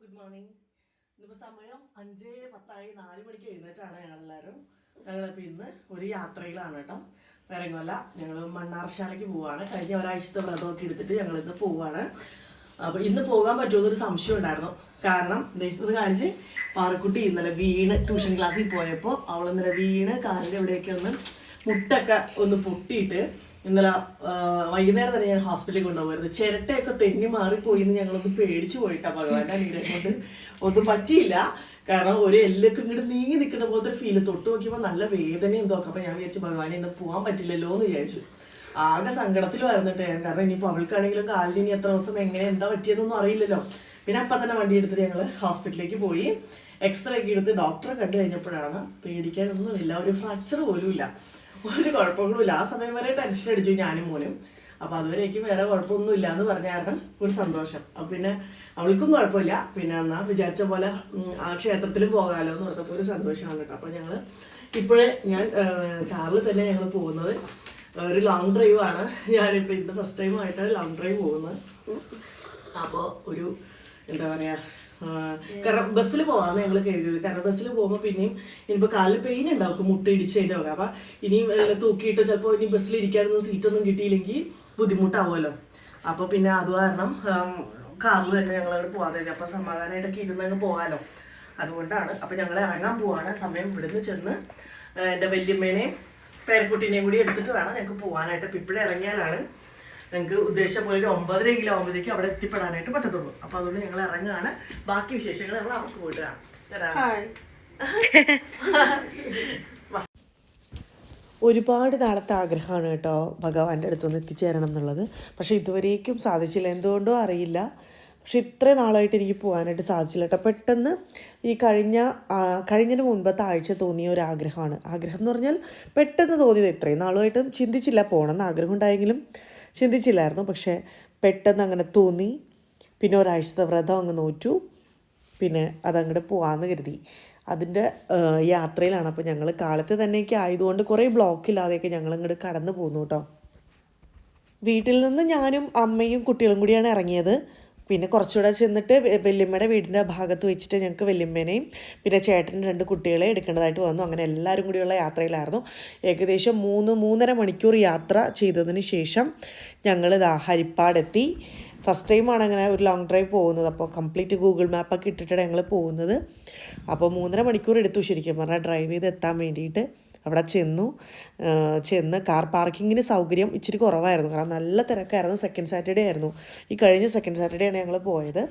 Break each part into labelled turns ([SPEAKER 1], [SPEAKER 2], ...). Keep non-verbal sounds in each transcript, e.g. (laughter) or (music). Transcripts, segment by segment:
[SPEAKER 1] Good morning ഇന്നിപ്പോൾ സമയം അഞ്ച് പത്തായി നാല് മണിക്ക് എഴുന്നേറ്റാണ് ഞങ്ങളെല്ലാവരും ഞങ്ങളിപ്പോൾ ഇന്ന് ഒരു യാത്രയിലാണ് കേട്ടോ. വേറെ എങ്ങുമല്ല ഞങ്ങൾ മണ്ണാർശാലയ്ക്ക് പോവാണ്. കഴിഞ്ഞ ഒരാഴ്ചത്തെ വ്രതമൊക്കെ എടുത്തിട്ട് ഞങ്ങൾ ഇന്ന് പോവുകയാണ് അപ്പോൾ ഇന്ന് പോകാൻ പറ്റുമെന്നൊരു സംശയം ഉണ്ടായിരുന്നു. കാരണം ഇത് കാണിച്ച്. പാറക്കുട്ടി ഇന്നലെ വീണ് ട്യൂഷൻ ക്ലാസ്സിൽ പോയപ്പോൾ അവൾ ഇന്നലെ വീണ് കാലിന്റെ എവിടെയൊക്കെ ഒന്ന് മുട്ടൊക്കെ ഒന്ന് പൊട്ടിയിട്ട് ഇന്നലെ വൈകുന്നേരം തന്നെ ഞാൻ ഹോസ്പിറ്റലിൽ കൊണ്ടുപോകരുത് ചിരട്ടയൊക്കെ തെന്നി മാറിപ്പോയി എന്ന് ഞങ്ങളൊന്ന് പേടിച്ചു പോയിട്ടാ ഭഗവാന്റെ അനുഗ്രഹം കൊണ്ട്. ഒന്നും പറ്റിയില്ല. കാരണം ഒരു എല്ലൊക്കെ ഇങ്ങോട്ട് നീങ്ങി നിൽക്കുന്ന പോലത്തെ ഫീൽ തൊട്ട് നോക്കിയപ്പോൾ നല്ല വേദനയും തോക്കെ അപ്പം ഞാൻ വിചാരിച്ചു ഭഗവാനെ ഇന്ന് പോകാൻ പറ്റില്ലല്ലോ എന്ന് വിചാരിച്ചു. ആകെ സങ്കടത്തിൽ വരുന്നിട്ട് ഞാൻ കാരണം ഇനിയിപ്പോൾ അവൾക്കാണെങ്കിലും കാലിന് ഇനി എത്ര ദിവസം എങ്ങനെ എന്താ പറ്റിയതെന്നൊന്നും അറിയില്ലല്ലോ. പിന്നെ അപ്പം തന്നെ വണ്ടി എടുത്തിട്ട് ഞങ്ങൾ ഹോസ്പിറ്റലിലേക്ക് പോയി. എക്സ്റേ ഒക്കെ എടുത്ത് ഡോക്ടറെ കണ്ടു കഴിഞ്ഞപ്പോഴാണ് പേടിക്കാനൊന്നുമില്ല ഒരു ഫ്രാക്ചർ പോലും ഇല്ല ഒരു കുഴപ്പങ്ങളുമില്ല. ആ സമയം വരെ ടെൻഷൻ അടിച്ചു ഞാനും മോനും. അപ്പൊ അതുവരേക്കും വേറെ കുഴപ്പമൊന്നും ഇല്ല എന്ന് പറഞ്ഞ കാരണം ഒരു സന്തോഷം. അപ്പൊ പിന്നെ അവൾക്കും കുഴപ്പമില്ല. പിന്നെ എന്നാ വിചാരിച്ച പോലെ ആ ക്ഷേത്രത്തിൽ പോകാമല്ലോ എന്ന് പറഞ്ഞപ്പോൾ ഒരു സന്തോഷമാണ് കേട്ടോ. അപ്പൊ ഞങ്ങൾ ഇപ്പോഴേ ഞാൻ കാറിൽ തന്നെ ഞങ്ങൾ പോകുന്നത്. ഒരു ലോങ് ഡ്രൈവ് ആണ്. ഞാനിപ്പോൾ ഇന്ന് ഫസ്റ്റ് ടൈം ആയിട്ടാണ് ലോങ് ഡ്രൈവ് പോകുന്നത്. അപ്പോൾ ഒരു എന്താ പറയാ കാരണം ബസ്സിൽ പോകാമെന്ന് ഞങ്ങൾ കരുതിയത്. കാരണം ബസ്സിൽ പോകുമ്പോൾ പിന്നെയും ഇനിയിപ്പോൾ കാലിൽ പെയിൻ ഉണ്ടാവും. മുട്ട ഇടിച്ചതിന്റെ ഒക്കെ അപ്പം ഇനിയും എല്ലാം തൂക്കിയിട്ട് ചിലപ്പോൾ ഇനി ബസ്സിൽ ഇരിക്കാനൊന്നും സീറ്റൊന്നും കിട്ടിയില്ലെങ്കിൽ ബുദ്ധിമുട്ടാവുമല്ലോ. അപ്പോൾ പിന്നെ അത് കാരണം കാറിൽ തന്നെ ഞങ്ങൾ അവിടെ പോകാതെ അപ്പോൾ സമാധാനമായിട്ടൊക്കെ ഇരുന്നങ്ങ് പോകാമല്ലോ അതുകൊണ്ടാണ്. അപ്പോൾ ഞങ്ങൾ ഇറങ്ങാൻ പോവാണ്. സമയം ഇവിടുന്ന് ചെന്ന് എന്റെ വല്യമ്മേനെയും പേരക്കുട്ടീനെയും കൂടി എടുത്തിട്ട് വേണം ഞങ്ങൾക്ക് പോകാനായിട്ട് ഇപ്പം ഇപ്പോഴേ ഇറങ്ങിയാലാണ് ഞങ്ങൾക്ക് ഉദ്ദേശിച്ച പോലെ ഒരു ഒമ്പതരെങ്കിലും ആകുമ്പോഴേക്കും അവിടെ എത്തിപ്പെടാനായിട്ട് പറ്റത്തുള്ളൂ. അപ്പോൾ അതുകൊണ്ട് ഞങ്ങൾ ഇറങ്ങുകയാണ്. ബാക്കി വിശേഷങ്ങൾ നമ്മൾ അവർക്ക് പോയിട്ട് കാണാം. (laughs) ഒരുപാട് നാളത്തെ ആഗ്രഹമാണ് കേട്ടോ ഭഗവാന്റെ അടുത്തൊന്ന് എത്തിച്ചേരണം എന്നുള്ളത്. പക്ഷേ ഇതുവരേക്കും സാധിച്ചില്ല. എന്തുകൊണ്ടോ അറിയില്ല. പക്ഷെ ഇത്രയും നാളായിട്ട് എനിക്ക് പോകാനായിട്ട് സാധിച്ചില്ല കേട്ടോ. പെട്ടെന്ന് ഈ കഴിഞ്ഞ കഴിഞ്ഞതിന് മുൻപത്തെ ആഴ്ച തോന്നിയ ഒരു ആഗ്രഹമാണ്. ആഗ്രഹം എന്ന് പറഞ്ഞാൽ പെട്ടെന്ന് തോന്നിയത് ഇത്രയും നാളുമായിട്ടും ചിന്തിച്ചില്ല. പോകണമെന്ന് ആഗ്രഹം ഉണ്ടായെങ്കിലും ചിന്തിച്ചില്ലായിരുന്നു. പക്ഷേ പെട്ടെന്ന് അങ്ങനെ തോന്നി. പിന്നെ ഒരാഴ്ചത്തെ വ്രതം അങ്ങ് നോറ്റു. പിന്നെ അതങ്ങോട്ട് പോകാമെന്ന് കരുതി. അതിന്റെ യാത്രയിലാണ്. അപ്പോൾ ഞങ്ങൾ കാലത്ത് തന്നെയൊക്കെ ആയതുകൊണ്ട് കുറേ ബ്ലോക്കില്ലാതെയൊക്കെ ഞങ്ങൾ ഇങ്ങോട്ട് കടന്നു പോന്നു കേട്ടോ. വീട്ടിൽ നിന്ന് ഞാനും അമ്മയും കുട്ടികളും കൂടിയാണ് ഇറങ്ങിയത്. പിന്നെ കുറച്ചുകൂടെ ചെന്നിട്ട് വല്യമ്മയുടെ വീടിന്റെ ഭാഗത്ത് വെച്ചിട്ട് ഞങ്ങൾക്ക് വല്യമ്മേനെയും പിന്നെ ചേട്ടന്റെ രണ്ട് കുട്ടികളെ എടുക്കേണ്ടതായിട്ട് വന്നു. അങ്ങനെ എല്ലാവരും കൂടിയുള്ള യാത്രയിലായിരുന്നു. ഏകദേശം മൂന്ന് മൂന്നര മണിക്കൂർ യാത്ര ചെയ്തതിന് ശേഷം ഞങ്ങൾ ഇതാ ഹരിപ്പാടെത്തി. ഫസ്റ്റ് ടൈമാണ് അങ്ങനെ ഒരു ലോങ് ഡ്രൈവ് പോകുന്നത്. അപ്പോൾ കംപ്ലീറ്റ് ഗൂഗിൾ മാപ്പൊക്കെ ഇട്ടിട്ടാണ് ഞങ്ങൾ പോകുന്നത്. അപ്പോൾ മൂന്നര മണിക്കൂർ എടുത്തു ശരിക്കും പറഞ്ഞാൽ ഡ്രൈവ് ചെയ്ത് എത്താൻ വേണ്ടിയിട്ട്. അവിടെ ചെന്നു. ചെന്ന് കാർ പാർക്കിങ്ങിന് സൗകര്യം ഇച്ചിരി കുറവായിരുന്നു. കാരണം നല്ല തിരക്കായിരുന്നു. സെക്കൻഡ് സാറ്റർഡേ ആയിരുന്നു. ഈ കഴിഞ്ഞ സെക്കൻഡ് സാറ്റർഡേ ആണ് ഞങ്ങൾ പോയത്.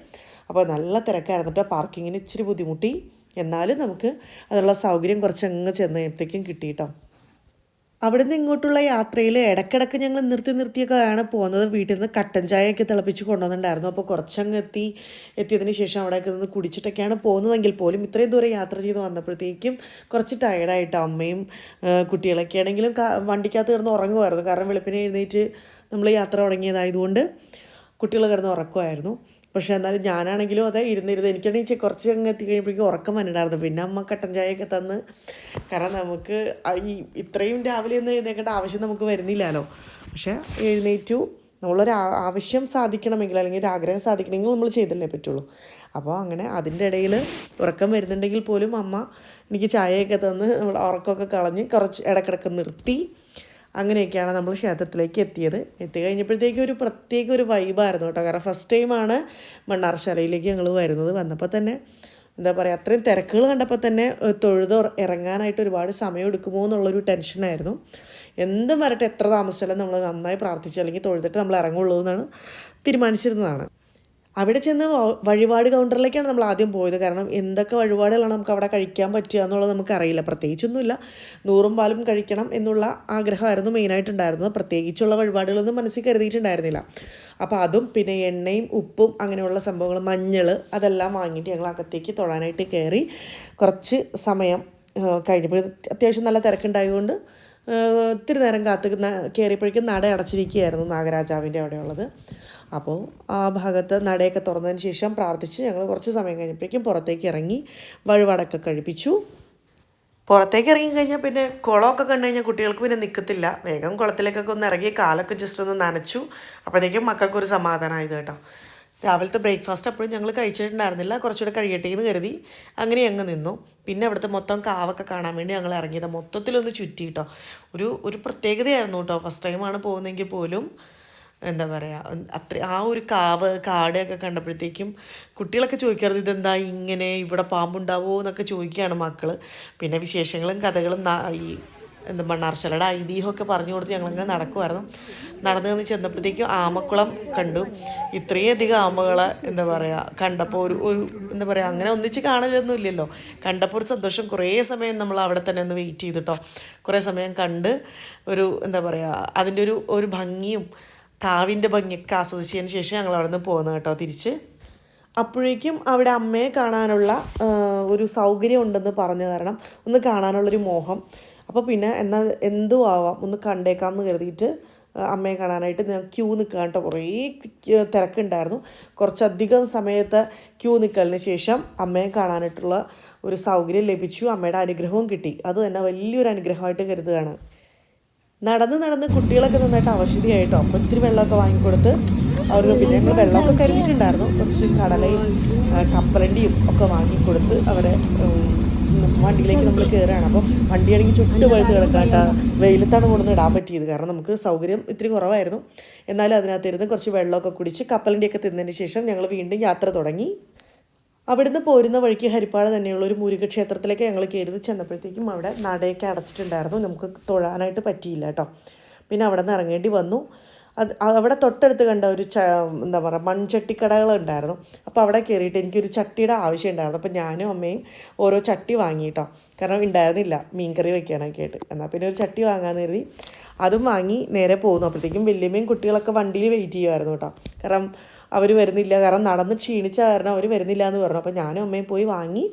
[SPEAKER 1] അപ്പോൾ നല്ല തിരക്കായിരുന്നു. കേട്ടോ പാർക്കിങ്ങിന് ഇച്ചിരി ബുദ്ധിമുട്ടി. എന്നാലും നമുക്ക് അതിനുള്ള സൗകര്യം കുറച്ച് അങ്ങ് ചെന്നപ്പോഴത്തേക്കും കിട്ടി കേട്ടോ അവിടുന്ന് ഇങ്ങോട്ടുള്ള യാത്രയിൽ ഇടയ്ക്കിടയ്ക്ക് ഞങ്ങൾ നിർത്തി നിർത്തിയൊക്കെയാണ് പോകുന്നത്. വീട്ടിൽ നിന്ന് കട്ടൻ ചായയൊക്കെ തിളപ്പിച്ച് കൊണ്ടുവന്നിട്ടുണ്ടായിരുന്നു. അപ്പോൾ കുറച്ചങ്ങ് എത്തി എത്തിയതിന് ശേഷം അവിടെയൊക്കെ നിന്ന് കുടിച്ചിട്ടൊക്കെയാണ് പോകുന്നതെങ്കിൽ പോലും ഇത്രയും ദൂരം യാത്ര ചെയ്ത് വന്നപ്പോഴത്തേക്കും കുറച്ച് ടയർഡായിട്ട് അമ്മയും കുട്ടികളൊക്കെ ആണെങ്കിലും വണ്ടിക്കകത്ത് കിടന്ന് ഉറങ്ങുമായിരുന്നു. കാരണം വെളുപ്പിനെ എഴുന്നേറ്റ് നമ്മൾ യാത്ര തുടങ്ങിയതായതുകൊണ്ട് കുട്ടികൾ കിടന്ന് ഉറക്കമായിരുന്നു. പക്ഷേ എന്നാലും ഞാനാണെങ്കിലും അതെ ഇരുന്നിരുന്ന് എനിക്കാണെങ്കിൽ കുറച്ച് അങ്ങ് എത്തി കഴിയുമ്പോഴേക്കും ഉറക്കം വന്നിട്ടായിരുന്നു പിന്നെ അമ്മ കട്ടൻ ചായയൊക്കെ തന്ന്. കാരണം നമുക്ക് ഈ ഇത്രയും രാവിലെ ഒന്നും എഴുന്നേക്കേണ്ട ആവശ്യം നമുക്ക് വരുന്നില്ലല്ലോ. പക്ഷേ എഴുന്നേറ്റു. നമ്മളൊരു ആവശ്യം സാധിക്കണമെങ്കിൽ അല്ലെങ്കിൽ ഒരു ആഗ്രഹം സാധിക്കണമെങ്കിൽ നമ്മൾ ചെയ്തല്ലേ പറ്റുള്ളൂ. അപ്പോൾ അങ്ങനെ അതിന്റെ ഇടയിൽ ഉറക്കം വരുന്നുണ്ടെങ്കിൽ പോലും അമ്മ എനിക്ക് ചായയൊക്കെ തന്ന് നമ്മൾ ഉറക്കമൊക്കെ കളഞ്ഞ് കുറച്ച് ഇടക്കിടക്ക് നിർത്തി. അങ്ങനെയൊക്കെയാണ് നമ്മൾ ക്ഷേത്രത്തിലേക്ക് എത്തിയത്. എത്തി കഴിഞ്ഞപ്പോഴത്തേക്കും ഒരു പ്രത്യേക ഒരു വൈബായിരുന്നു കേട്ടോ. കാരണം ഫസ്റ്റ് ടൈമാണ് മണ്ണാർശാലയിലേക്ക് ഞങ്ങൾ വരുന്നത്. വന്നപ്പോൾ തന്നെ എന്താ പറയുക അത്രയും തിരക്കുകൾ കണ്ടപ്പോൾ തന്നെ തൊഴുത് ഇറങ്ങാനായിട്ട് ഒരുപാട് സമയം എടുക്കുമോ എന്നുള്ളൊരു ടെൻഷനായിരുന്നു എന്തും വരട്ടെ എത്ര താമസിച്ചാലും നമ്മൾ നന്നായി പ്രാർത്ഥിച്ചു അല്ലെങ്കിൽ തൊഴുതിട്ട് നമ്മൾ ഇറങ്ങുള്ളൂ എന്നാണ് തീരുമാനിച്ചിരുന്നതാണ്. അവിടെ ചെന്ന് വഴിപാട് കൗണ്ടറിലേക്കാണ് നമ്മൾ ആദ്യം പോയത്. കാരണം എന്തൊക്കെ വഴിപാടുകളാണ് നമുക്ക് അവിടെ കഴിക്കാൻ പറ്റുക എന്നുള്ളത് നമുക്കറിയില്ല പ്രത്യേകിച്ചൊന്നുമില്ല. നൂറും പാലും കഴിക്കണം എന്നുള്ള ആഗ്രഹമായിരുന്നു മെയിനായിട്ടുണ്ടായിരുന്നത് പ്രത്യേകിച്ചുള്ള വഴിപാടുകളൊന്നും മനസ്സിൽ കരുതിയിട്ടുണ്ടായിരുന്നില്ല. അപ്പോൾ അതും പിന്നെ എണ്ണയും ഉപ്പും അങ്ങനെയുള്ള സംഭവങ്ങൾ മഞ്ഞൾ അതെല്ലാം വാങ്ങിയിട്ട് ഞങ്ങൾ അകത്തേക്ക് തൊഴാനായിട്ട് കയറി കുറച്ച് സമയം കഴിഞ്ഞപ്പോൾ അത്യാവശ്യം നല്ല തിരക്കുണ്ടായതുകൊണ്ട് ഒത്തിരി നേരം കാത്ത് കയറിയപ്പോഴേക്കും നട അടച്ചിരിക്കുകയായിരുന്നു നാഗരാജാവിന്റെ അവിടെയുള്ളത്. അപ്പോൾ ആ ഭാഗത്ത് നടയൊക്കെ തുറന്നതിന് ശേഷം പ്രാർത്ഥിച്ച് ഞങ്ങൾ കുറച്ച് സമയം കഴിഞ്ഞപ്പോഴേക്കും പുറത്തേക്ക് ഇറങ്ങി വഴിപാടൊക്കെ കഴിപ്പിച്ചു. പുറത്തേക്ക് ഇറങ്ങി കഴിഞ്ഞാൽ പിന്നെ കുളമൊക്കെ കണ്ടു കഴിഞ്ഞാൽ കുട്ടികൾക്ക് പിന്നെ നിൽക്കത്തില്ല വേഗം കുളത്തിലേക്കൊക്കെ ഒന്ന് ഇറങ്ങി കാലൊക്കെ ജസ്റ്റ് ഒന്ന് നനച്ചു. അപ്പോഴത്തേക്കും മക്കൾക്കൊരു സമാധാനമായത് കേട്ടോ. രാവിലത്തെ ബ്രേക്ക്ഫാസ്റ്റ് അപ്പോഴും ഞങ്ങൾ കഴിച്ചിട്ടുണ്ടായിരുന്നില്ല. കുറച്ചുകൂടെ കഴിയട്ടെ എന്ന് കരുതി അങ്ങനെ അങ്ങ് നിന്നു. പിന്നെ അവിടുത്തെ മൊത്തം കാവൊക്കെ കാണാൻ വേണ്ടി ഞങ്ങൾ ഇറങ്ങിയത്. മൊത്തത്തിലൊന്ന് ചുറ്റി കേട്ടോ. ഒരു ഒരു പ്രത്യേകതയായിരുന്നു കേട്ടോ. ഫസ്റ്റ് ടൈമാണ് പോകുന്നതെങ്കിൽ പോലും. എന്താ പറയുക അത്ര ആ ഒരു കാവ് കാടൊക്കെ കണ്ടപ്പോഴത്തേക്കും കുട്ടികളൊക്കെ ചോദിക്കാറുണ്ട് ഇതെന്താ ഇങ്ങനെ ഇവിടെ പാമ്പുണ്ടാവുമോ എന്നൊക്കെ ചോദിക്കുകയാണ് മക്കൾ പിന്നെ വിശേഷങ്ങളും കഥകളും ഈ എന്താ മണ്ണാർശലയുടെ ഐതിഹ്യമൊക്കെ പറഞ്ഞു കൊടുത്ത് ഞങ്ങളങ്ങനെ നടക്കുമായിരുന്നു നടന്നു നിന്ന് ചെന്നപ്പോഴത്തേക്കും ആമക്കുളം കണ്ടു. ഇത്രയധികം ആമകളെ എന്താ പറയുക കണ്ടപ്പോൾ ഒരു ഒരു എന്താ പറയുക അങ്ങനെ ഒന്നിച്ച് കാണലൊന്നും ഇല്ലല്ലോ. കണ്ടപ്പോൾ ഒരു സന്തോഷം. കുറേ സമയം നമ്മൾ അവിടെ തന്നെ ഒന്ന് വെയിറ്റ് ചെയ്തിട്ടോ. കുറേ സമയം കണ്ട് ഒരു എന്താ പറയുക അതിന്റെ ഒരു ഒരു ഭംഗിയും കാവിന്റെ ഭംഗിയൊക്കെ ആസ്വദിച്ചതിന് ശേഷം ഞങ്ങൾ അവിടെ നിന്ന് പോകുന്നത് കേട്ടോ തിരിച്ച്. അപ്പോഴേക്കും അവിടെ അമ്മയെ കാണാനുള്ള ഒരു സൗകര്യം ഉണ്ടെന്ന് പറഞ്ഞു കാരണം ഒന്ന് കാണാനുള്ളൊരു മോഹം. അപ്പോൾ പിന്നെ എന്നാൽ എന്തും ആവാം? ഒന്ന് കണ്ടേക്കാം എന്ന് കരുതിയിട്ട് അമ്മയെ കാണാനായിട്ട് ഞാൻ ക്യൂ നിൽക്കാൻ കേട്ടോ. കുറേ തിരക്കുണ്ടായിരുന്നു. കുറച്ചധികം സമയത്ത് ക്യൂ നിൽക്കലിന് ശേഷം അമ്മയെ കാണാനായിട്ടുള്ള ഒരു സൗകര്യം ലഭിച്ചു. അമ്മയുടെ അനുഗ്രഹവും കിട്ടി. അത് തന്നെ വലിയൊരു അനുഗ്രഹമായിട്ട് കരുതുകയാണ്. നടന്ന് നടന്ന് കുട്ടികളൊക്കെ നന്നായിട്ട് അവശതിയായിട്ടോ. അപ്പോൾ ഇത്തിരി വെള്ളമൊക്കെ വാങ്ങിക്കൊടുത്ത് അവർക്ക് പിന്നെ ഞങ്ങൾ വെള്ളമൊക്കെ കരുതിയിട്ടുണ്ടായിരുന്നു. കുറച്ച് കടലയും കപ്പലണ്ടിയും ഒക്കെ വാങ്ങിക്കൊടുത്ത് അവരെ വണ്ടിയിലേക്ക് നമ്മൾ കയറുകയാണ് അപ്പോൾ വണ്ടിയാണെങ്കിൽ ചുട്ട് പഴുത്ത് കിടക്കാട്ട വെയിലത്താണ് കൊണ്ടുവന്ന് ഇടാൻ പറ്റിയത്. കാരണം നമുക്ക് സൗകര്യം ഇത്തിരി കുറവായിരുന്നു. എന്നാലും അതിനകത്തിരുന്ന് കുറച്ച് വെള്ളമൊക്കെ കുടിച്ച് കപ്പലണ്ടിയൊക്കെ തിന്നതിന് ശേഷം ഞങ്ങൾ വീണ്ടും യാത്ര തുടങ്ങി. അവിടുന്ന് പോരുന്ന വഴിക്ക് ഹരിപ്പാട് തന്നെയുള്ള ഒരു മുരുക ക്ഷേത്രത്തിലേക്ക് ഞങ്ങൾ കയറി ചെന്നപ്പോഴത്തേക്കും അവിടെ നടയൊക്കെ അടച്ചിട്ടുണ്ടായിരുന്നു. നമുക്ക് തൊഴാനായിട്ട് പറ്റിയില്ല കേട്ടോ. പിന്നെ അവിടെ നിന്ന് ഇറങ്ങേണ്ടി വന്നു. അത് അവിടെ തൊട്ടടുത്ത് കണ്ട ഒരു ച എന്താ പറയുക മൺചട്ടിക്കടകൾ ഉണ്ടായിരുന്നു. അപ്പോൾ അവിടെ കയറിയിട്ട് എനിക്കൊരു ചട്ടിയുടെ ആവശ്യം ഉണ്ടായിരുന്നു. അപ്പോൾ ഞാനും അമ്മയും ഓരോ ചട്ടി വാങ്ങി കേട്ടോ. കാരണം ഉണ്ടായിരുന്നില്ല. മീൻകറി വെക്കാനൊക്കെ ആയിട്ട്. എന്നാൽ പിന്നെ ഒരു ചട്ടി വാങ്ങാൻ കരുതി അതും വാങ്ങി നേരെ പോകുന്നു അപ്പോഴത്തേക്കും വലിയമ്മയും കുട്ടികളൊക്കെ വണ്ടിയിൽ വെയിറ്റ് ചെയ്യുമായിരുന്നു കേട്ടോ. കാരണം അവർ വരുന്നില്ല. കാരണം നടന്ന് ക്ഷീണിച്ച കാരണം അവർ വരുന്നില്ല എന്ന് പറഞ്ഞു. അപ്പോൾ ഞാനും അമ്മയും പോയി വാങ്ങി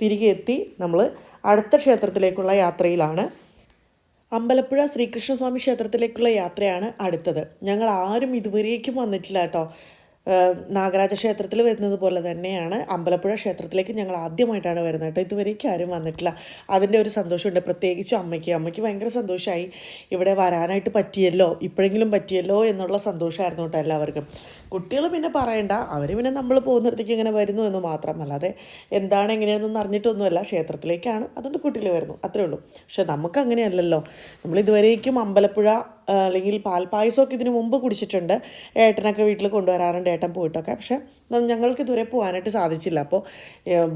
[SPEAKER 1] തിരികെ എത്തി നമ്മൾ അടുത്ത ക്ഷേത്രത്തിലേക്കുള്ള യാത്രയിലാണ്. അമ്പലപ്പുഴ ശ്രീകൃഷ്ണസ്വാമി ക്ഷേത്രത്തിലേക്കുള്ള യാത്രയാണ് അടുത്തത്. ഞങ്ങൾ ആരും ഇതുവരേക്കും വന്നിട്ടില്ല കേട്ടോ. നാഗരാജ ക്ഷേത്രത്തിൽ വരുന്നത് പോലെ തന്നെയാണ് അമ്പലപ്പുഴ ക്ഷേത്രത്തിലേക്ക് ഞങ്ങൾ ആദ്യമായിട്ടാണ് വരുന്നത് കേട്ടോ. ഇതുവരേക്കും ആരും വന്നിട്ടില്ല. അതിന്റെ ഒരു സന്തോഷമുണ്ട്. പ്രത്യേകിച്ചും അമ്മയ്ക്ക്. അമ്മയ്ക്ക് ഭയങ്കര സന്തോഷമായി ഇവിടെ വരാനായിട്ട് പറ്റിയല്ലോ ഇപ്പോഴെങ്കിലും പറ്റിയല്ലോ എന്നുള്ള സന്തോഷമായിരുന്നു കേട്ടോ എല്ലാവർക്കും. കുട്ടികൾ പിന്നെ പറയണ്ട. അവർ പിന്നെ നമ്മൾ പോകുന്നിടത്തേക്ക് ഇങ്ങനെ വരുന്നു എന്ന് മാത്രം. അല്ലാതെ എന്താണ് എങ്ങനെയാണെന്നൊന്നും അറിഞ്ഞിട്ടൊന്നുമല്ല. ക്ഷേത്രത്തിലേക്കാണ്. അതുകൊണ്ട് കുട്ടികൾ വരുന്നു. അത്രേ ഉള്ളൂ. പക്ഷെ നമുക്ക് അങ്ങനെയല്ലല്ലോ നമ്മൾ ഇതുവരേക്കും അമ്പലപ്പുഴ അല്ലെങ്കിൽ പാൽപ്പായസമൊക്കെ ഇതിന് മുമ്പ് കുടിച്ചിട്ടുണ്ട്. ഏട്ടനൊക്കെ വീട്ടിൽ കൊണ്ടുവരാറുണ്ട് ഏട്ടൻ പോയിട്ടൊക്കെ. പക്ഷെ ഞങ്ങൾക്ക് ഇതുവരെ പോകാനായിട്ട് സാധിച്ചില്ല. അപ്പോൾ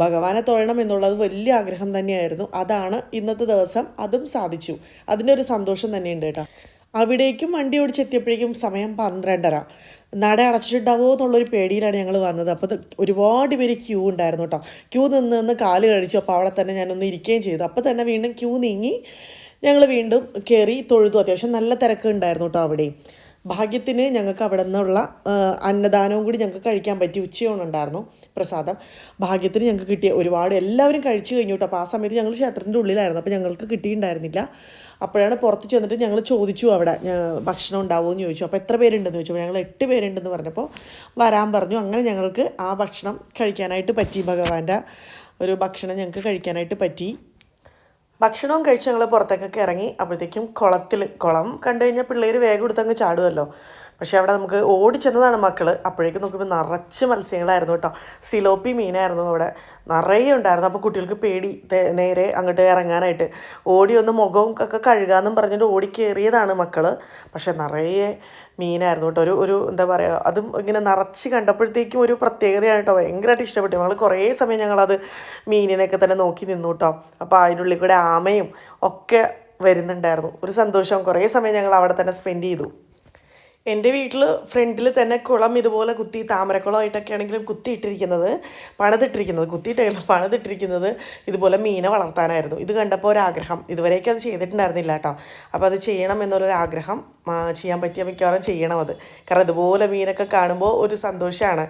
[SPEAKER 1] ഭഗവാനെ തൊഴണം എന്നുള്ളത് വലിയ ആഗ്രഹം തന്നെയായിരുന്നു. അതാണ് ഇന്നത്തെ ദിവസം. അതും സാധിച്ചു. അതിന്റെ ഒരു സന്തോഷം തന്നെയുണ്ട് കേട്ടോ. അവിടേക്കും വണ്ടി ഓടിച്ചെത്തിയപ്പോഴേക്കും സമയം പന്ത്രണ്ടര. നട അടച്ചിട്ടുണ്ടാവോ എന്നുള്ളൊരു പേടിയിലാണ് ഞങ്ങൾ വന്നത്. അപ്പോൾ ഒരുപാട് പേര് ക്യൂ ഉണ്ടായിരുന്നു കേട്ടോ. ക്യൂ നിന്ന് നിന്ന് കാൽ കഴിച്ചു അപ്പോൾ അവിടെ തന്നെ ഞാനൊന്ന് ഇരിക്കുകയും ചെയ്തു. അപ്പോൾ തന്നെ വീണ്ടും ക്യൂ നീങ്ങി ഞങ്ങൾ വീണ്ടും കയറി തൊഴുതു. അത്യാവശ്യം നല്ല തിരക്ക് ഉണ്ടായിരുന്നു കേട്ടോ അവിടെയും ഭാഗ്യത്തിന് ഞങ്ങൾക്ക് അവിടെ നിന്നുള്ള അന്നദാനവും കൂടി ഞങ്ങൾക്ക് കഴിക്കാൻ പറ്റി. ഉച്ചയൂണുണ്ടായിരുന്നു പ്രസാദം. ഭാഗ്യത്തിന് ഞങ്ങൾക്ക് കിട്ടിയ ഒരുപാട് എല്ലാവരും കഴിച്ചു കഴിഞ്ഞു കേട്ടോ അപ്പോൾ ആ സമയത്ത് ഞങ്ങൾ ക്ഷേത്രത്തിന്റെ ഉള്ളിലായിരുന്നു. അപ്പോൾ ഞങ്ങൾക്ക് കിട്ടിയിട്ടുണ്ടായിരുന്നില്ല. അപ്പോഴാണ് പുറത്ത് ചെന്നിട്ട് ഞങ്ങൾ ചോദിച്ചു അവിടെ ഭക്ഷണം ഉണ്ടാവുമോ എന്ന് ചോദിച്ചു. അപ്പോൾ എത്ര പേരുണ്ടെന്ന് ചോദിച്ചു. ഞങ്ങൾ എട്ട് പേരുണ്ടെന്ന് പറഞ്ഞപ്പോൾ വരാൻ പറഞ്ഞു. അങ്ങനെ ഞങ്ങൾക്ക് ആ ഭക്ഷണം കഴിക്കാനായിട്ട് പറ്റി. ഭഗവാന്റെ ഒരു ഭക്ഷണം ഞങ്ങൾക്ക് കഴിക്കാനായിട്ട് പറ്റി. ഭക്ഷണവും കഴിച്ച് ഞങ്ങൾ പുറത്തേക്കൊക്കെ ഇറങ്ങി അപ്പോഴത്തേക്കും കുളത്തിൽ കുളം കണ്ടു കഴിഞ്ഞാൽ പിള്ളേർ വേഗം എടുത്തങ്ങ് ചാടുമല്ലോ പക്ഷേ അവിടെ നമുക്ക് ഓടിച്ചെന്നതാണ് മക്കൾ അപ്പോഴേക്കും നോക്കുമ്പോൾ നിറച്ച് മത്സ്യങ്ങളായിരുന്നു കേട്ടോ. സിലോപ്പി മീനായിരുന്നു അവിടെ. നിറയെ ഉണ്ടായിരുന്നു. അപ്പോൾ കുട്ടികൾക്ക് പേടി. നേരെ അങ്ങോട്ട് ഇറങ്ങാനായിട്ട്. ഓടി ഒന്ന് മുഖവും ഒക്കെ കഴുകാമെന്നും പറഞ്ഞിട്ട് ഓടി മക്കൾ പക്ഷേ നിറയെ മീനായിരുന്നു കേട്ടോ. ഒരു ഒരു എന്താ പറയുക അതും ഇങ്ങനെ നിറച്ച് കണ്ടപ്പോഴത്തേക്കും ഒരു പ്രത്യേകതയാണ് കേട്ടോ. ഭയങ്കരമായിട്ട് ഇഷ്ടപ്പെട്ടു. ഞങ്ങൾ കുറേ സമയം ഞങ്ങളത് മീനിനെയൊക്കെ തന്നെ നോക്കി നിന്നു കേട്ടോ. അപ്പോൾ അതിനുള്ളിൽ കൂടെ ആമയും ഒക്കെ വരുന്നുണ്ടായിരുന്നു. ഒരു സന്തോഷം. കുറേ സമയം ഞങ്ങൾ അവിടെ തന്നെ സ്പെൻഡ് ചെയ്തു. എന്റെ വീട്ടിൽ ഫ്രണ്ടിൽ തന്നെ കുളം ഇതുപോലെ കുത്തി താമരക്കുളമായിട്ടൊക്കെ ആണെങ്കിലും കുത്തിയിട്ടിരിക്കുന്നത് പണിതിട്ടിരിക്കുന്നത് കുത്തിയിട്ടല്ല പണിതിട്ടിരിക്കുന്നത് ഇതുപോലെ മീനെ വളർത്താനായിരുന്നു. ഇത് കണ്ടപ്പോൾ ഒരാഗ്രഹം. ഇതുവരെയൊക്കെ അത് ചെയ്തിട്ടുണ്ടായിരുന്നില്ല കേട്ടോ. അപ്പോൾ അത് ചെയ്യണം എന്നുള്ളൊരാഗ്രഹം ചെയ്യാൻ പറ്റിയ മിക്കവാറും ചെയ്യണം അത്. കാരണം ഇതുപോലെ മീനൊക്കെ കാണുമ്പോൾ ഒരു സന്തോഷമാണ്.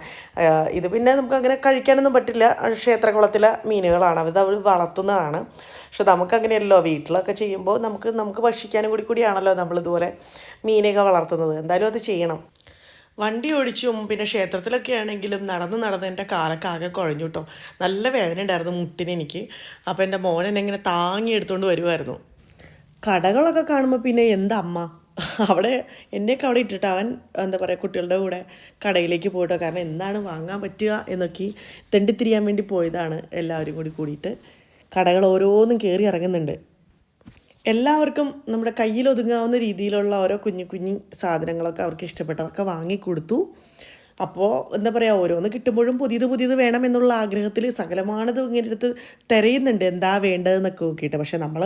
[SPEAKER 1] ഇത് പിന്നെ നമുക്ക് അങ്ങനെ കഴിക്കാനൊന്നും പറ്റില്ല. ക്ഷേത്രകുളത്തിലെ മീനുകളാണ്. അത് അവർ വളർത്തുന്നതാണ്. പക്ഷെ നമുക്കങ്ങനെയല്ലോ വീട്ടിലൊക്കെ ചെയ്യുമ്പോൾ നമുക്ക് നമുക്ക് ഭക്ഷിക്കാനും കൂടി കൂടിയാണല്ലോ നമ്മളിതുപോലെ മീനൊക്കെ വളർത്തുന്നത്. എന്തായാലും അത് ചെയ്യണം. വണ്ടി ഓടിച്ചും പിന്നെ ക്ഷേത്രത്തിലൊക്കെ ആണെങ്കിലും നടന്ന് നടന്ന് എന്റെ കാലൊക്കെ ആകെ കുഴഞ്ഞു കേട്ടോ. നല്ല വേദന ഉണ്ടായിരുന്നു മുട്ടിന് എനിക്ക്. അപ്പോൾ എന്റെ മോൻ എന്നെ ഇങ്ങനെ താങ്ങി എടുത്തുകൊണ്ട് വരുമായിരുന്നു കടകളൊക്കെ കാണുമ്പോൾ പിന്നെ എന്താ അമ്മ? അവിടെ എന്നെയൊക്കെ അവിടെ ഇട്ടിട്ട് അവൻ എന്താ പറയുക കുട്ടികളുടെ കൂടെ കടയിലേക്ക് പോയിട്ടോ. കാരണം എന്താണ് വാങ്ങാൻ പറ്റുക എന്നൊക്കെ തെണ്ടിത്തിരിയാൻ വേണ്ടി പോയതാണ് എല്ലാവരും കൂടി കൂടിയിട്ട്. കടകൾ ഓരോന്നും കയറി ഇറങ്ങുന്നുണ്ട്. എല്ലാവർക്കും നമ്മുടെ കയ്യിൽ ഒതുങ്ങാവുന്ന രീതിയിലുള്ള ഓരോ കുഞ്ഞു കുഞ്ഞു സാധനങ്ങളൊക്കെ അവർക്ക് ഇഷ്ടപ്പെട്ടതൊക്കെ വാങ്ങിക്കൊടുത്തു അപ്പോൾ എന്താ പറയുക ഓരോന്ന് കിട്ടുമ്പോഴും പുതിയത് പുതിയത് വേണം എന്നുള്ള ആഗ്രഹത്തിൽ സകലമാണത് ഇങ്ങനെ എടുത്ത് തിരയുന്നുണ്ട്. എന്താ വേണ്ടതെന്നൊക്കെ നോക്കിയിട്ട്. പക്ഷെ നമ്മൾ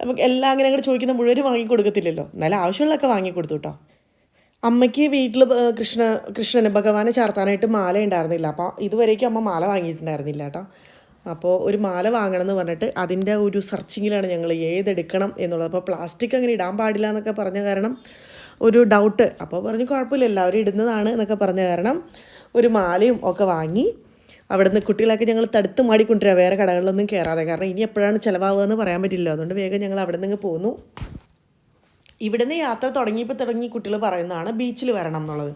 [SPEAKER 1] നമുക്ക് എല്ലാം അങ്ങനെ അങ്ങോട്ട് ചോദിക്കുന്ന മുഴുവനും വാങ്ങിക്കൊടുക്കത്തില്ലല്ലോ എന്നാലും ആവശ്യമുള്ളതൊക്കെ വാങ്ങിക്കൊടുത്തു കേട്ടോ അമ്മയ്ക്ക് വീട്ടിൽ കൃഷ്ണ കൃഷ്ണന് ഭഗവാനെ ചാർത്താനായിട്ട് മാല ഉണ്ടായിരുന്നില്ല. അപ്പോൾ ഇതുവരേക്കും അമ്മ മാല വാങ്ങിയിട്ടുണ്ടായിരുന്നില്ല കേട്ടോ അപ്പോൾ ഒരു മാല വാങ്ങണം എന്ന് പറഞ്ഞിട്ട് അതിന്റെ ഒരു സെർച്ചിങ്ങിലാണ് ഞങ്ങൾ ഏതെടുക്കണം എന്നുള്ളത്. അപ്പോൾ പ്ലാസ്റ്റിക് അങ്ങനെ ഇടാൻ പാടില്ല എന്നൊക്കെ പറഞ്ഞ കാരണം ഒരു ഡൗട്ട് അപ്പോൾ പറഞ്ഞു കുഴപ്പമില്ല എല്ലാവരും ഇടുന്നതാണ് എന്നൊക്കെ പറഞ്ഞ കാരണം ഒരു മാലയും ഒക്കെ വാങ്ങി അവിടെ നിന്ന് കുട്ടികളൊക്കെ ഞങ്ങൾ തടുത്ത് മാടിക്കൊണ്ടിരിക്കുക വേറെ കടകളിലൊന്നും കയറാതെ. കാരണം ഇനി എപ്പോഴാണ് ചിലവാകുക എന്ന് പറയാൻ പറ്റില്ല അതുകൊണ്ട് വേഗം ഞങ്ങൾ അവിടെ നിന്ന് പോന്നു. ഇവിടുന്ന് യാത്ര തുടങ്ങിയപ്പോൾ തുടങ്ങി കുട്ടികൾ പറയുന്നതാണ് ബീച്ചിൽ വരണം എന്നുള്ളത്.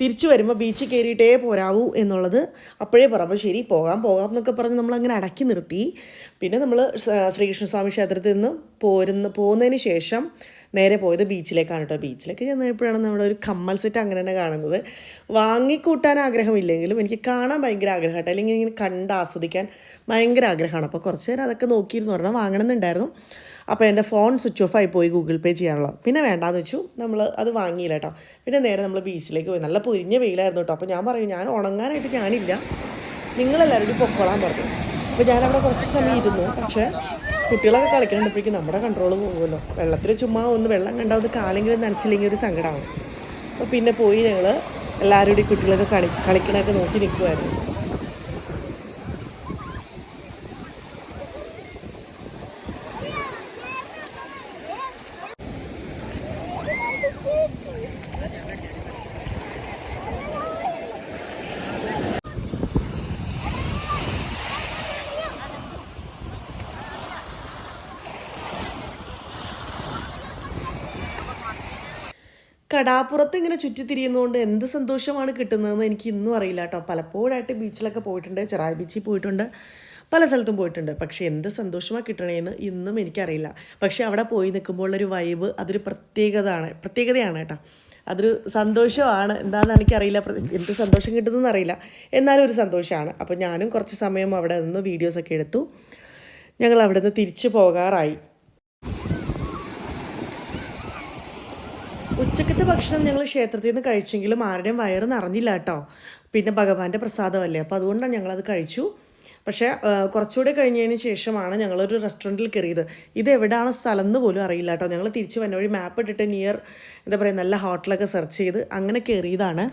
[SPEAKER 1] തിരിച്ചു വരുമ്പോൾ ബീച്ചിൽ കയറിയിട്ടേ പോരാവൂ എന്നുള്ളത് അപ്പോഴേ അപ്പോൾ ശരി പോകാം പോകാം എന്നൊക്കെ പറഞ്ഞ് നമ്മൾ അങ്ങനെ അടക്കി നിർത്തി. പിന്നെ നമ്മൾ ശ്രീകൃഷ്ണസ്വാമി ക്ഷേത്രത്തിൽ നിന്ന് പോരുന്ന പോകുന്നതിന് ശേഷം നേരെ പോയത് ബീച്ചിലേക്കാണ് കേട്ടോ ബീച്ചിലേക്ക് ചെന്നപ്പോഴാണ് നമ്മുടെ ഒരു കമ്മൽ സെറ്റ് അങ്ങനെ തന്നെ കാണുന്നത്. വാങ്ങിക്കൂട്ടാൻ ആഗ്രഹമില്ലെങ്കിലും എനിക്ക് കാണാൻ ഭയങ്കര ആഗ്രഹമായിട്ട് അല്ലെങ്കിൽ ഇങ്ങനെ കണ്ട് ആസ്വദിക്കാൻ ഭയങ്കര ആഗ്രഹമാണ്. അപ്പോൾ കുറച്ച് നേരം അതൊക്കെ നോക്കിയിരുന്നു. പറഞ്ഞാൽ വാങ്ങണമെന്നുണ്ടായിരുന്നു. അപ്പോൾ എന്റെ ഫോൺ സ്വിച്ച് ഓഫ് ആയി പോയി ഗൂഗിൾ പേ ചെയ്യാനുള്ളത് പിന്നെ വേണ്ടാന്ന് വെച്ചു. നമ്മൾ അത് വാങ്ങിയില്ല കേട്ടോ പിന്നെ നേരെ നമ്മൾ ബീച്ചിലേക്ക് പോയി. നല്ല പൊരിഞ്ഞ വെയിലായിരുന്നു കേട്ടോ അപ്പോൾ ഞാൻ പറയും ഞാൻ ഉണങ്ങാനായിട്ട് ഞാനില്ല. നിങ്ങളെല്ലാവരും പൊക്കോളാൻ പറഞ്ഞു. അപ്പോൾ ഞാനവിടെ കുറച്ച് സമയം ഇരുന്നു. പക്ഷേ കുട്ടികളൊക്കെ കളിക്കണപ്പോഴേക്കും നമ്മുടെ കൺട്രോൾ പോകുമല്ലോ വെള്ളത്തിൽ ചുമ്മാ ഒന്ന് വെള്ളം കണ്ടാൽ ഒന്ന് കാലെങ്കിലും നനച്ചില്ലെങ്കിൽ ഒരു സങ്കടമാണ് അപ്പോൾ പിന്നെ പോയി ഞങ്ങൾ എല്ലാവരും കൂടി കുട്ടികളൊക്കെ കളി കളിക്കണമൊക്കെ നോക്കി നിൽക്കുമായിരുന്നു കടാപ്പുറത്ത് ഇങ്ങനെ ചുറ്റിത്തിരിയുന്നതുകൊണ്ട് എന്ത് സന്തോഷമാണ് കിട്ടുന്നതെന്ന് എനിക്ക് ഇന്നും അറിയില്ല കേട്ടോ. പലപ്പോഴായിട്ട് ബീച്ചിലൊക്കെ പോയിട്ടുണ്ട് ചെറായി ബീച്ചിൽ പോയിട്ടുണ്ട് പല സ്ഥലത്തും പോയിട്ടുണ്ട്. പക്ഷേ എന്ത് സന്തോഷമാണ് കിട്ടണേന്ന് ഇന്നും എനിക്കറിയില്ല. പക്ഷേ അവിടെ പോയി നിൽക്കുമ്പോൾ നിൽക്കുമ്പോഴുള്ളൊരു വൈബ് അതൊരു പ്രത്യേകതയാണ് പ്രത്യേകതയാണ് കേട്ടോ. അതൊരു സന്തോഷമാണ്. എന്താണെന്ന് എനിക്കറിയില്ല എനിക്ക് എന്ത് സന്തോഷം കിട്ടുന്നതെന്ന് അറിയില്ല. എന്നാലും ഒരു സന്തോഷമാണ്. അപ്പോൾ ഞാനും കുറച്ച് സമയം അവിടെ നിന്ന് വീഡിയോസൊക്കെ എടുത്തു. ഞങ്ങൾ അവിടെ നിന്ന് തിരിച്ചു പോകാറായി. ഉച്ചക്കത്തെ ഭക്ഷണം ഞങ്ങൾ ക്ഷേത്രത്തിൽ നിന്ന് കഴിച്ചെങ്കിലും ആരുടെയും വയറ് നിറഞ്ഞില്ല കേട്ടോ. പിന്നെ ഭഗവാന്റെ പ്രസാദമല്ലേ. അപ്പോൾ അതുകൊണ്ടാണ് ഞങ്ങളത് കഴിച്ചു. പക്ഷേ കുറച്ചുകൂടെ കഴിഞ്ഞതിന് ശേഷമാണ് ഞങ്ങളൊരു റെസ്റ്റോറന്റിൽ കയറിയത്. ഇത് എവിടെയാണ് സ്ഥലം എന്ന് പോലും അറിയില്ല കേട്ടോ. ഞങ്ങൾ തിരിച്ച് വന്ന വഴി മാപ്പ് ഇട്ടിട്ട് നിയർ എന്താ പറയുക നല്ല ഹോട്ടലൊക്കെ സെർച്ച് ചെയ്ത് അങ്ങനെ കയറിയതാണ്.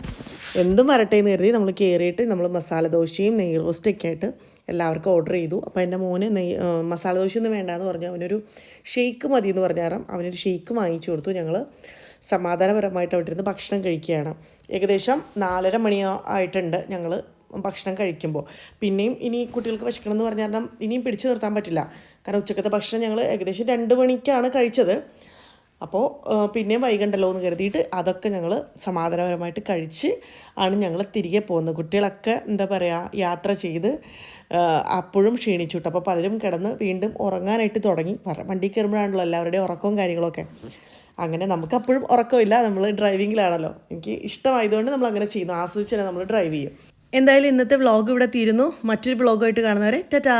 [SPEAKER 1] എന്തും വരട്ടെ എന്ന് കരുതി നമ്മൾ കയറിയിട്ട് നമ്മൾ മസാല ദോശയും നെയ് റോസ്റ്റൊക്കെ ആയിട്ട് എല്ലാവർക്കും ഓർഡർ ചെയ്തു. അപ്പോൾ എന്റെ മോന് നെയ് മസാല ദോശയൊന്നും വേണ്ടാന്ന് പറഞ്ഞു. അവനൊരു ഷെയ്ക്ക് മതി എന്ന് പറഞ്ഞാറാം അവനൊരു ഷെയ്ക്ക് വാങ്ങിച്ചു കൊടുത്തു ഞങ്ങൾ സമാധാനപരമായിട്ട് അവിടെ ഇരുന്ന് ഭക്ഷണം കഴിക്കുകയാണ്. ഏകദേശം നാലര മണി ആയിട്ടുണ്ട് ഞങ്ങൾ ഭക്ഷണം കഴിക്കുമ്പോൾ. പിന്നെയും ഇനി കുട്ടികൾക്ക് വിശക്കണം എന്ന് പറഞ്ഞാൽ കാരണം ഇനിയും പിടിച്ചു നിർത്താൻ പറ്റില്ല. കാരണം ഉച്ചക്കത്തെ ഭക്ഷണം ഞങ്ങൾ ഏകദേശം രണ്ട് മണിക്കാണ് കഴിച്ചത്. അപ്പോൾ പിന്നെയും വൈകണ്ടല്ലോ എന്ന് കരുതിയിട്ട് അതൊക്കെ ഞങ്ങൾ സമാധാനപരമായിട്ട് കഴിച്ച് ആണ് ഞങ്ങൾ തിരികെ പോകുന്നത്. കുട്ടികളൊക്കെ എന്താ പറയുക യാത്ര ചെയ്ത് അപ്പോഴും ക്ഷീണിച്ചു അപ്പോൾ പലരും കിടന്ന് വീണ്ടും ഉറങ്ങാനായിട്ട് തുടങ്ങി. വണ്ടി കയറുമ്പോഴാണല്ലോ എല്ലാവരുടെയും ഉറക്കവും കാര്യങ്ങളൊക്കെ. അങ്ങനെ നമുക്ക് അപ്പോഴും ഉറക്കമില്ല. നമ്മൾ ഡ്രൈവിങ്ങിലാണല്ലോ എനിക്ക് ഇഷ്ടമായതുകൊണ്ട് നമ്മൾ അങ്ങനെ ചെയ്യുന്നു. ആസ്വദിച്ച് തന്നെ നമ്മൾ ഡ്രൈവ് ചെയ്യും. എന്തായാലും ഇന്നത്തെ വ്ളോഗ് ഇവിടെ തീരുന്നു. മറ്റൊരു വ്ളോഗായിട്ട് കാണുന്നവരെ ടാറ്റാ!